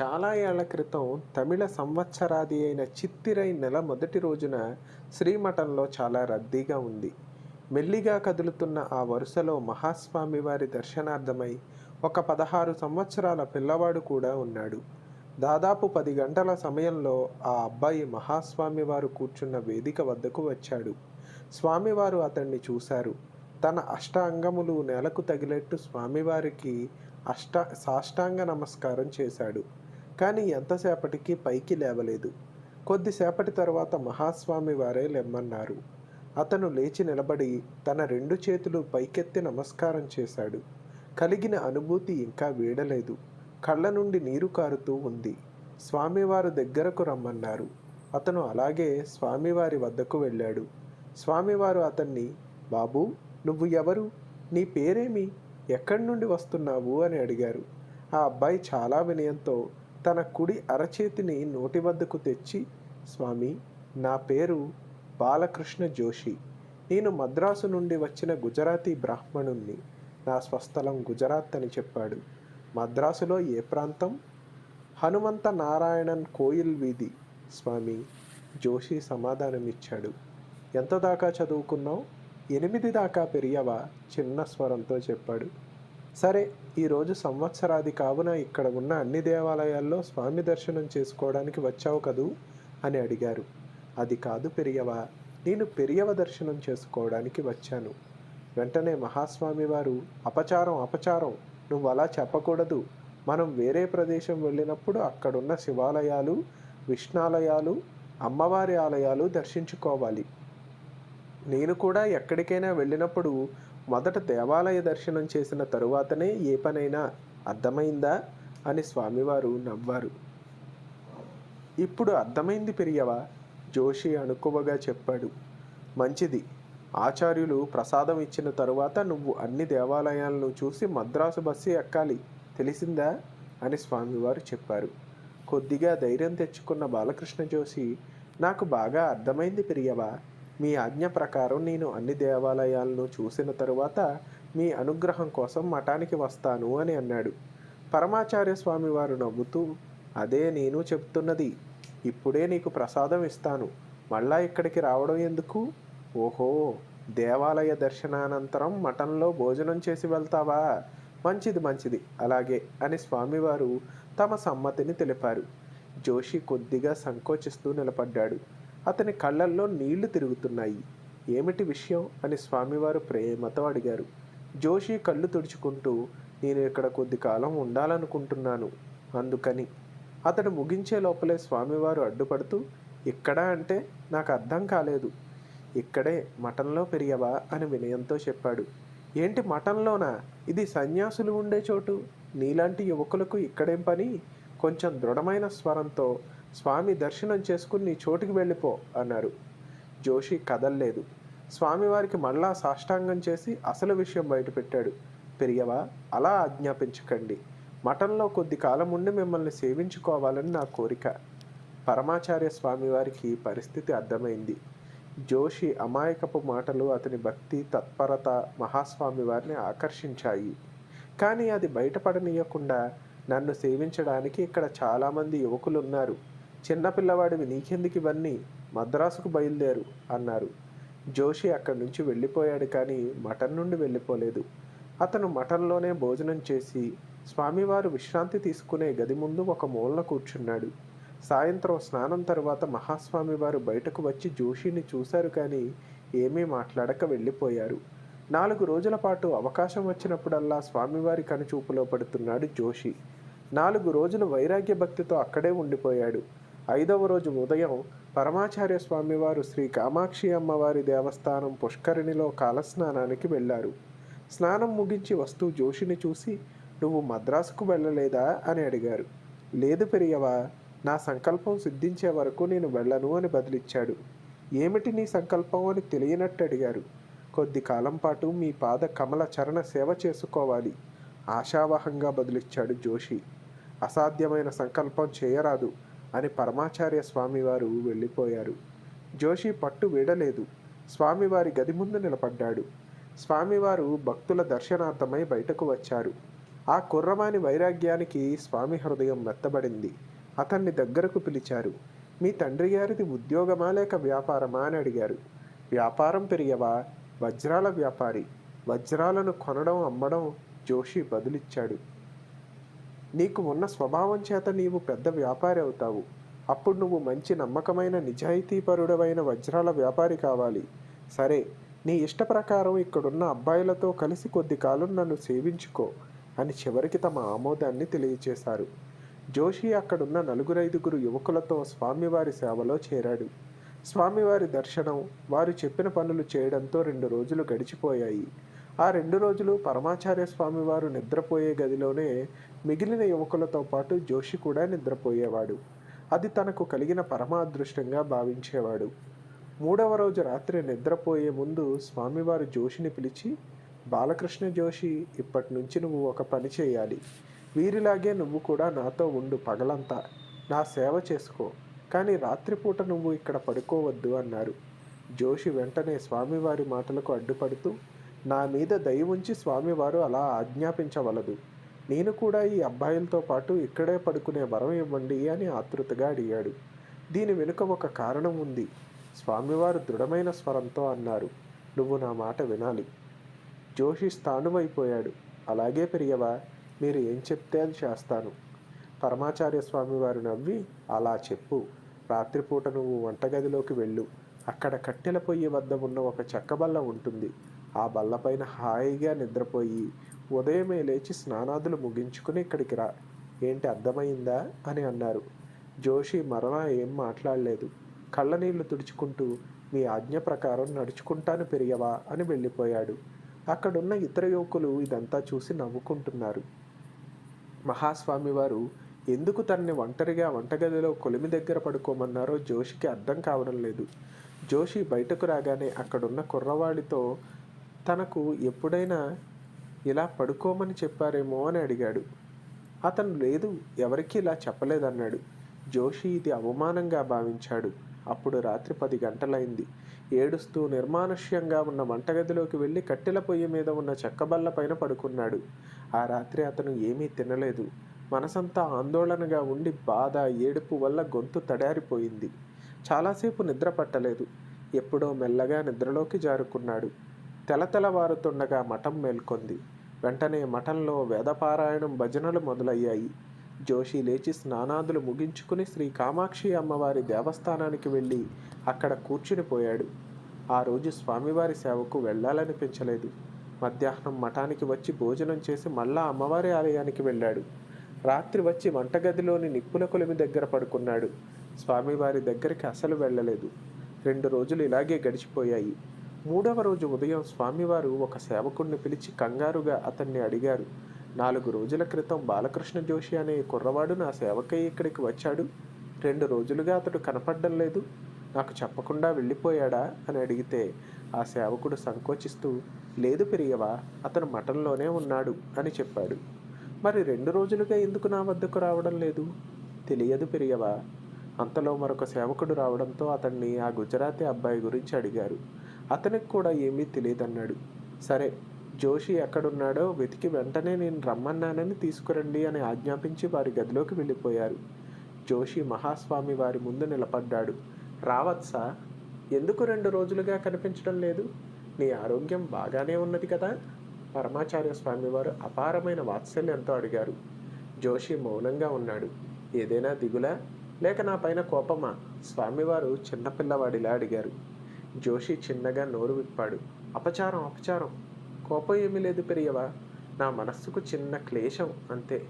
చాలా ఏళ్ళ క్రితం తమిళ సంవత్సరాది అయిన చిత్తిరై నెల మొదటి రోజున శ్రీమఠంలో చాలా రద్దీగా ఉంది. మెల్లిగా కదులుతున్న ఆ వరుసలో మహాస్వామి వారి దర్శనార్థమై ఒక పదహారు సంవత్సరాల పిల్లవాడు కూడా ఉన్నాడు. దాదాపు పది గంటల సమయంలో ఆ అబ్బాయి మహాస్వామి వారు కూర్చున్న వేదిక వద్దకు వచ్చాడు. స్వామివారు అతన్ని చూశారు. తన అష్టాంగములు నేలకు తగిలేట్టు స్వామివారికి అష్ట సాష్టాంగ నమస్కారం చేశాడు. కానీ ఎంతసేపటికి పైకి లేవలేదు. కొద్దిసేపటి తర్వాత మహాస్వామి వారే లెమ్మన్నారు అతను లేచి నిలబడి తన రెండు చేతులు పైకెత్తి నమస్కారం చేశాడు. కలిగిన అనుభూతి ఇంకా వీడలేదు. కళ్ళ నుండి నీరు కారుతూ ఉంది. స్వామివారు దగ్గరకు రమ్మన్నారు. అతను అలాగే స్వామివారి వద్దకు వెళ్ళాడు. స్వామివారు అతన్ని బాబు నువ్వు ఎవరు? నీ పేరేమి? ఎక్కడి నుండి వస్తున్నావు? అని అడిగారు. ఆ అబ్బాయి చాలా వినయంతో తన కుడి అరచేతిని నోటి వద్దకు తెచ్చి స్వామి నా పేరు బాలకృష్ణ జోషి. నేను మద్రాసు నుండి వచ్చిన గుజరాతీ బ్రాహ్మణుణ్ణి. నా స్వస్థలం గుజరాత్ అని చెప్పాడు. మద్రాసులో ఏ ప్రాంతం? హనుమంత నారాయణన్ కోయిల్ వీధి. స్వామి జోషి సమాధానమిచ్చాడు. ఎంత దాకా చదువుకున్నావు? ఎనిమిది దాకా పెరియవా చిన్న స్వరంతో చెప్పాడు. సరే ఈరోజు సంవత్సరాది కావున ఇక్కడ ఉన్న అన్ని దేవాలయాల్లో స్వామి దర్శనం చేసుకోవడానికి వచ్చావు కదూ? అని అడిగారు. అది కాదు పెరియవ నేను పెరియవ దర్శనం చేసుకోవడానికి వచ్చాను. వెంటనే మహాస్వామి వారు అపచారం అపచారం నువ్వు అలా చెప్పకూడదు. మనం వేరే ప్రదేశం వెళ్ళినప్పుడు అక్కడున్న శివాలయాలు విష్ణాలయాలు అమ్మవారి ఆలయాలు దర్శించుకోవాలి. నేను కూడా ఎక్కడికైనా వెళ్ళినప్పుడు మొదట దేవాలయ దర్శనం చేసిన తరువాతనే ఏ పనైనా అర్థమైందా అని స్వామివారు నవ్వారు. ఇప్పుడు అర్థమైంది పెరియవా జోషి అనుకువగా చెప్పాడు. మంచిది. ఆచార్యులు ప్రసాదం ఇచ్చిన తరువాత నువ్వు అన్ని దేవాలయాలను చూసి మద్రాసు బస్సు ఎక్కాలి. తెలిసిందా అని స్వామివారు చెప్పారు. కొద్దిగా ధైర్యం తెచ్చుకున్న బాలకృష్ణ జోషి నాకు బాగా అర్థమైంది పెరియవా? మీ ఆజ్ఞ ప్రకారం నేను అన్ని దేవాలయాలను చూసిన తరువాత మీ అనుగ్రహం కోసం మఠానికి వస్తాను అని అన్నాడు. పరమాచార్య స్వామి వారు నవ్వుతూ అదే నేను చెప్తున్నది. ఇప్పుడే నీకు ప్రసాదం ఇస్తాను. మళ్ళా ఇక్కడికి రావడం ఎందుకు? ఓహో దేవాలయ దర్శనానంతరం మఠంలో భోజనం చేసి వెళ్తావా? మంచిది మంచిది. అలాగే అని స్వామివారు తమ సమ్మతిని తెలిపారు. జోషి కొద్దిగా సంకోచిస్తూ నిలబడ్డాడు. అతని కళ్ళల్లో నీళ్ళు తిరుగుతున్నాయి. ఏమిటి విషయం? అని స్వామివారు ప్రేమతో అడిగారు. జోషి కళ్ళు తుడుచుకుంటూ నేను ఇక్కడ కొద్ది కాలం ఉండాలనుకుంటున్నాను. అందుకని. అతడు ముగించే లోపలే స్వామివారు అడ్డుపడుతూ ఇక్కడ అంటే నాకు అర్థం కాలేదు. ఇక్కడే మఠంలో పెరిగవా? అని వినయంతో చెప్పాడు. ఏంటి మఠంలోనా ఇది సన్యాసులు ఉండే చోటు. నీలాంటి యువకులకు ఇక్కడేం పని? కొంచెం దృఢమైన స్వరంతో స్వామి దర్శనం చేసుకుని నీ చోటుకి వెళ్ళిపో అన్నారు. జోషి కదల్లేదు. స్వామివారికి మళ్ళా సాష్టాంగం చేసి అసలు విషయం బయటపెట్టాడు పెరియవా అలా ఆజ్ఞాపించకండి. మఠంలో కొద్ది కాలం ఉండి మిమ్మల్ని సేవించుకోవాలని నా కోరిక. పరమాచార్య స్వామివారికి పరిస్థితి అర్థమైంది. జోషి అమాయకపు మాటలు అతని భక్తి తత్పరత మహాస్వామి వారిని ఆకర్షించాయి. కానీ అది బయటపడనీయకుండా నన్ను సేవించడానికి ఇక్కడ చాలామంది యువకులు ఉన్నారు చిన్నపిల్లవాడివి నీకెందుకు ఇవన్నీ? మద్రాసుకు బయలుదేరు అన్నారు. జోషి అక్కడి నుంచి వెళ్ళిపోయాడు కానీ మఠం నుండి వెళ్ళిపోలేదు. అతను మఠంలోనే భోజనం చేసి స్వామివారు విశ్రాంతి తీసుకునే గది ముందు ఒక మూలన కూర్చున్నాడు. సాయంత్రం స్నానం తరువాత మహాస్వామి వారు బయటకు వచ్చి జోషిని చూశారు కానీ ఏమీ మాట్లాడక వెళ్ళిపోయారు. నాలుగు రోజుల పాటు అవకాశం వచ్చినప్పుడల్లా స్వామివారి కనుచూపులో పడుతున్నాడు జోషి. నాలుగు రోజులు వైరాగ్య భక్తితో అక్కడే ఉండిపోయాడు. ఐదవ రోజు ఉదయం పరమాచార్య స్వామివారు శ్రీ కామాక్షి అమ్మవారి దేవస్థానం పుష్కరిణిలో కాలస్నానానికి వెళ్ళారు. స్నానం ముగించి వస్తూ జోషిని చూసి నువ్వు మద్రాసుకు వెళ్ళలేదా? అని అడిగారు. లేదు పెరియవా నా సంకల్పం సిద్ధించే వరకు నేను వెళ్ళను అని బదిలిచ్చాడు. ఏమిటి నీ సంకల్పం? అని తెలియనట్టు అడిగారు. కొద్ది కాలం పాటు మీ పాద కమల చరణ సేవ చేసుకోవాలి ఆశావహంగా బదులిచ్చాడు జోషి. అసాధ్యమైన సంకల్పం చేయరాదు అని పరమాచార్య స్వామివారు వెళ్ళిపోయారు. జోషి పట్టు వీడలేదు. స్వామివారి గది ముందు నిలబడ్డాడు. స్వామివారు భక్తుల దర్శనార్థమై బయటకు వచ్చారు. ఆ కుర్రమాని వైరాగ్యానికి స్వామి హృదయం మెత్తబడింది. అతన్ని దగ్గరకు పిలిచారు. మీ తండ్రి గారిది ఉద్యోగమా లేక వ్యాపారమా? అని అడిగారు. వ్యాపారం పెరియవా వజ్రాల వ్యాపారి. వజ్రాలను కొనడం అమ్మడం జోషి బదులిచ్చాడు. నీకు ఉన్న స్వభావం చేత నీవు పెద్ద వ్యాపారి అవుతావు. అప్పుడు నువ్వు మంచి నమ్మకమైన నిజాయితీపరుడమైన వజ్రాల వ్యాపారి కావాలి. సరే నీ ఇష్ట ప్రకారం ఇక్కడున్న అబ్బాయిలతో కలిసి కొద్ది కాలం నన్ను సేవించుకో అని చివరికి తమ ఆమోదాన్ని తెలియచేశారు. జోషి అక్కడున్న నలుగురైదుగురు యువకులతో స్వామివారి సేవలో చేరాడు. స్వామివారి దర్శనం వారు చెప్పిన పనులు చేయడంతో రెండు రోజులు గడిచిపోయాయి. ఆ రెండు రోజులు పరమాచార్య స్వామివారు నిద్రపోయే గదిలోనే మిగిలిన యువకులతో పాటు జోషి కూడా నిద్రపోయేవాడు. అది తనకు కలిగిన పరమ అదృష్టంగా భావించేవాడు. మూడవ రోజు రాత్రి నిద్రపోయే ముందు స్వామివారు జోషిని పిలిచి బాలకృష్ణ జోషి ఇప్పటి నుంచి నువ్వు ఒక పని చేయాలి. వీరిలాగే నువ్వు కూడా నాతో ఉండు పగలంతా. నా సేవ చేసుకో. కానీ రాత్రిపూట నువ్వు ఇక్కడ పడుకోవద్దు అన్నారు. జోషి వెంటనే స్వామివారి మాటలకు అడ్డుపడుతూ నా మీద దయ ఉంచి స్వామివారు అలా ఆజ్ఞాపించవలదు. నేను కూడా ఈ అబ్బాయిలతో పాటు ఇక్కడే పడుకునే వరం ఇవ్వండి అని ఆతృతగా అడిగాడు. దీని వెనుక ఒక కారణం ఉంది. స్వామివారు దృఢమైన స్వరంతో అన్నారు నువ్వు నా మాట వినాలి. జోషి స్థానువైపోయాడు అలాగే పెరియవా మీరు ఏం చెప్తే అది చేస్తాను. పరమాచార్య స్వామివారు నవ్వి అలా చెప్పు. రాత్రిపూట నువ్వు వంటగదిలోకి వెళ్ళు. అక్కడ కట్టెల పొయ్యి వద్ద ఉన్న ఒక చెక్క బల్ల ఉంటుంది. ఆ బల్లపైన హాయిగా నిద్రపోయి ఉదయమే లేచి స్నానాదులు ముగించుకుని ఇక్కడికి రా. ఏంటి అర్థమైందా అని అన్నారు. జోషి మరలా ఏం మాట్లాడలేదు. కళ్ళనీళ్ళు తుడుచుకుంటూ మీ ఆజ్ఞ ప్రకారం నడుచుకుంటాను పెరియవా? అని వెళ్ళిపోయాడు. అక్కడున్న ఇతర యువకులు ఇదంతా చూసి నవ్వుకుంటున్నారు. మహాస్వామి వారు ఎందుకు తనని ఒంటరిగా వంటగదిలో కొలిమి దగ్గర పడుకోమన్నారో జోషికి అర్థం కావడం లేదు. జోషి బయటకు రాగానే అక్కడున్న కుర్రవాడితో తనకు ఎప్పుడైనా ఇలా పడుకోమని చెప్పారేమో అని అడిగాడు. అతను లేదు ఎవరికీ ఇలా చెప్పలేదన్నాడు. జోషి ఇది అవమానంగా భావించాడు. అప్పుడు రాత్రి పది గంటలైంది. ఏడుస్తూ నిర్మానుష్యంగా ఉన్న వంటగదిలోకి వెళ్ళి కట్టెల పొయ్యి మీద ఉన్న చెక్కబల్ల పైన పడుకున్నాడు. ఆ రాత్రి అతను ఏమీ తినలేదు. మనసంతా ఆందోళనగా ఉండి బాధ ఏడుపు వల్ల గొంతు తడారిపోయింది. చాలాసేపు నిద్ర పట్టలేదు. ఎప్పుడో మెల్లగా నిద్రలోకి జారుకున్నాడు. తెలతెలవారుతుండగా మఠం మేల్కొంది. వెంటనే మఠంలో వేదపారాయణం భజనలు మొదలయ్యాయి. జోషి లేచి స్నానాదులు ముగించుకుని శ్రీ కామాక్షి అమ్మవారి దేవస్థానానికి వెళ్ళి అక్కడ కూర్చుని పోయాడు. ఆ రోజు స్వామివారి సేవకు వెళ్ళాలనిపించలేదు. మధ్యాహ్నం మఠానికి వచ్చి భోజనం చేసి మళ్ళా అమ్మవారి ఆలయానికి వెళ్ళాడు. రాత్రి వచ్చి వంటగదిలోని నిప్పుల కొలిమి దగ్గర పడుకున్నాడు. స్వామివారి దగ్గరికి అసలు వెళ్ళలేదు. రెండు రోజులు ఇలాగే గడిచిపోయాయి. మూడవ రోజు ఉదయం స్వామివారు ఒక సేవకుడిని పిలిచి కంగారుగా అతన్ని అడిగారు నాలుగు రోజుల క్రితం బాలకృష్ణ జోషి అనే కుర్రవాడు నా సేవకై ఇక్కడికి వచ్చాడు. రెండు రోజులుగా అతడు కనపడడం లేదు. నాకు చెప్పకుండా వెళ్ళిపోయాడా అని అడిగితే ఆ సేవకుడు సంకోచిస్తూ లేదు పెరియవా అతను మఠంలోనే ఉన్నాడు అని చెప్పాడు. మరి రెండు రోజులుగా ఎందుకు నా వద్దకు రావడం లేదు తెలియదు పెరియవా. అంతలో మరొక సేవకుడు రావడంతో అతన్ని ఆ గుజరాతీ అబ్బాయి గురించి అడిగారు. అతనికి కూడా ఏమీ తెలియదన్నాడు. సరే జోషి ఎక్కడున్నాడో వెతికి వెంటనే నేను రమ్మన్నానని తీసుకురండి అని ఆజ్ఞాపించి వారి గదిలోకి వెళ్ళిపోయారు. జోషి మహాస్వామి వారి ముందు నిలబడ్డాడు. రావత్సా ఎందుకు రెండు రోజులుగా కనిపించడం లేదు? నీ ఆరోగ్యం బాగానే ఉన్నది కదా? పరమాచార్య స్వామివారు అపారమైన వాత్సల్యంతో అడిగారు. జోషి మౌనంగా ఉన్నాడు. ఏదైనా దిగులా? లేక నా పైన కోపమా? స్వామివారు చిన్నపిల్లవాడిలా అడిగారు. జోషి చిన్నగా నోరు విప్పాడు. అపచారం అపచారం. కోపం ఏమీ లేదు పెరియవా? నా మనస్సుకు చిన్న క్లేశం అంతే.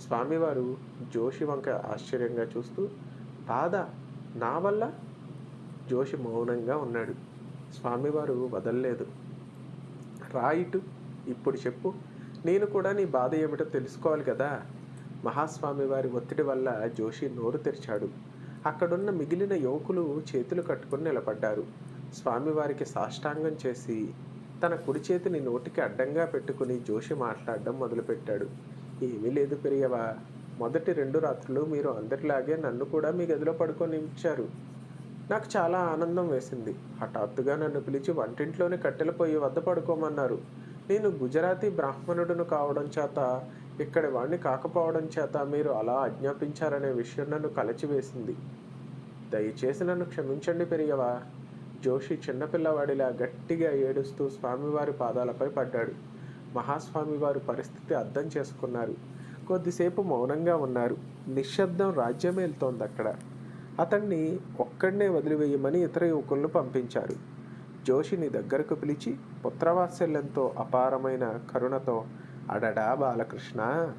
స్వామివారు జోషి వంక ఆశ్చర్యంగా చూస్తూ బాధ? నా వల్ల? జోషి మౌనంగా ఉన్నాడు. స్వామివారు వదల్లేదు. రాయిటు ఇప్పుడు చెప్పు. నేను కూడా నీ బాధ ఏమిటో తెలుసుకోవాలి కదా. మహాస్వామి వారి ఒత్తిడి వల్ల జోషి నోరు తెరిచాడు. అక్కడున్న మిగిలిన యువకులు చేతులు కట్టుకుని నిలబడ్డారు. స్వామివారికి సాష్టాంగం చేసి తన కుడి చేతిని నోటికి అడ్డంగా పెట్టుకుని జోషి మాట్లాడడం మొదలుపెట్టాడు. ఏమీ లేదు పెరియవా మొదటి రెండు రాత్రులు మీరు అందరిలాగే నన్ను కూడా మీ గదిలో పడుకొని ఇచ్చారు నాకు చాలా ఆనందం వేసింది. హఠాత్తుగా నన్ను పిలిచి వంటింట్లోని కట్టెల పొయ్యి వద్ద పడుకోమన్నారు. నేను గుజరాతీ బ్రాహ్మణుడును కావడం చేత ఇక్కడి వాణ్ణి కాకపోవడం చేత మీరు అలా ఆజ్ఞాపించారనే విషయం నన్ను కలచివేసింది. దయచేసి నన్ను క్షమించండి పెరియవా. జోషి చిన్నపిల్లవాడిలా గట్టిగా ఏడుస్తూ స్వామివారి పాదాలపై పడ్డాడు. మహాస్వామి వారు పరిస్థితి అర్థం చేసుకున్నారు. కొద్దిసేపు మౌనంగా ఉన్నారు. నిశ్శబ్దం రాజ్యమేలుతోంది అక్కడ. అతన్ని ఒక్కడనే వదిలివేయమని ఇతర యువకులను పంపించారు. జోషిని దగ్గరకు పిలిచి పుత్రవాత్సల్యంతో అపారమైన కరుణతో అడడా బాలకృష్ణ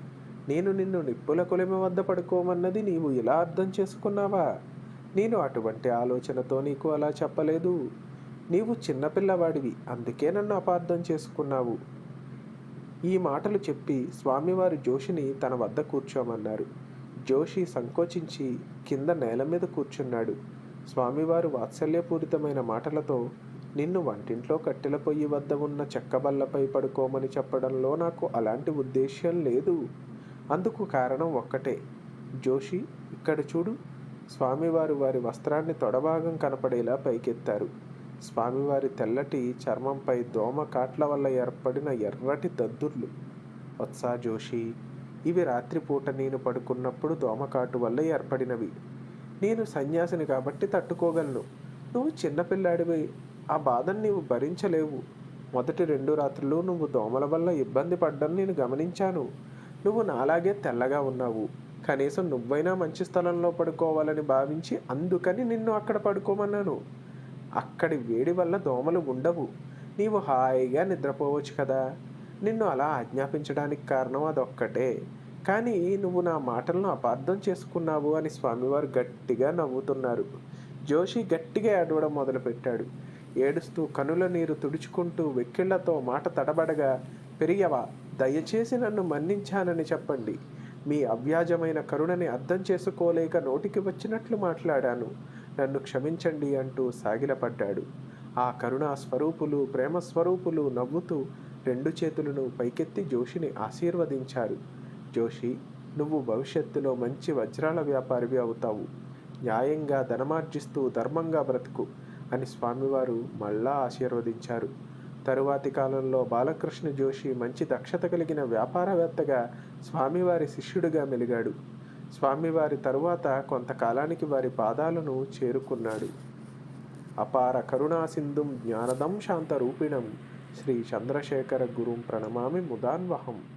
నేను నిన్ను నిప్పుల కొలిమ వద్ద పడుకోమన్నది నీవు ఇలా అర్థం చేసుకున్నావా? నేను అటువంటి ఆలోచనతో నీకు అలా చెప్పలేదు. నీవు చిన్నపిల్లవాడివి అందుకే నన్ను అపార్థం చేసుకున్నావు. ఈ మాటలు చెప్పి స్వామివారి జోషిని తన వద్ద కూర్చోమన్నారు. జోషి సంకోచించి కింద నేల మీద కూర్చున్నాడు. స్వామివారు వాత్సల్యపూరితమైన మాటలతో నిన్ను వంటింట్లో కట్టెల పొయ్యి వద్ద ఉన్న చెక్కబల్లపై పడుకోమని చెప్పడంలో నాకు అలాంటి ఉద్దేశ్యం లేదు. అందుకు కారణం ఒక్కటే. జోషి ఇక్కడ చూడు. స్వామివారు వారి వస్త్రాన్ని తొడభాగం కనపడేలా పైకెత్తారు. స్వామివారి తెల్లటి చర్మంపై దోమ కాట్ల వల్ల ఏర్పడిన ఎర్రటి దద్దుర్లు. వత్సా జోషి ఇవి రాత్రిపూట నేను పడుకున్నప్పుడు దోమకాటు వల్ల ఏర్పడినవి. నేను సన్యాసిని కాబట్టి తట్టుకోగలను. నువ్వు చిన్నపిల్లాడివి. ఆ బాధను నీవు భరించలేవు. మొదటి రెండు రాత్రులు నువ్వు దోమల వల్ల ఇబ్బంది పడ్డం నేను గమనించాను. నువ్వు నాలాగే తెల్లగా ఉన్నావు. కనీసం నువ్వైనా మంచి స్థలంలో పడుకోవాలని భావించి అందుకని నిన్ను అక్కడ పడుకోమన్నాను. అక్కడి వేడి వల్ల దోమలు ఉండవు. నీవు హాయిగా నిద్రపోవచ్చు కదా. నిన్ను అలా ఆజ్ఞాపించడానికి కారణం అదొక్కటే. కానీ నువ్వు నా మాటలను అపార్థం చేసుకున్నావు అని స్వామివారు గట్టిగా నవ్వుతున్నారు. జోషి గట్టిగా ఏడవడం మొదలుపెట్టాడు. ఏడుస్తూ కనుల నీరు తుడుచుకుంటూ వెక్కిళ్ళతో మాట తడబడగా పెరియవా దయచేసి నన్ను మన్నించానని చెప్పండి. మీ అవ్యాజమైన కరుణని అర్థం చేసుకోలేక నోటికి వచ్చినట్లు మాట్లాడాను. నన్ను క్షమించండి అంటూ సాగిలపడ్డాడు. ఆ కరుణా స్వరూపులు ప్రేమ స్వరూపులు నవ్వుతూ రెండు చేతులను పైకెత్తి జోషిని ఆశీర్వదించారు. జోషి నువ్వు భవిష్యత్తులో మంచి వజ్రాల వ్యాపారివి అవుతావు. న్యాయంగా ధనమార్జిస్తూ ధర్మంగా బ్రతుకు. అని స్వామివారు మళ్ళా ఆశీర్వదించారు. తరువాతి కాలంలో బాలకృష్ణ జోషి మంచి దక్షత కలిగిన వ్యాపారవేత్తగా స్వామివారి శిష్యుడిగా మెలిగాడు. స్వామివారి తరువాత కొంతకాలానికి వారి పాదాలను చేరుకున్నాడు. అపార కరుణాసింధుం జ్ఞానదం శాంత రూపిణం శ్రీ చంద్రశేఖర గురుం ప్రణమామి ముదాన్వహం.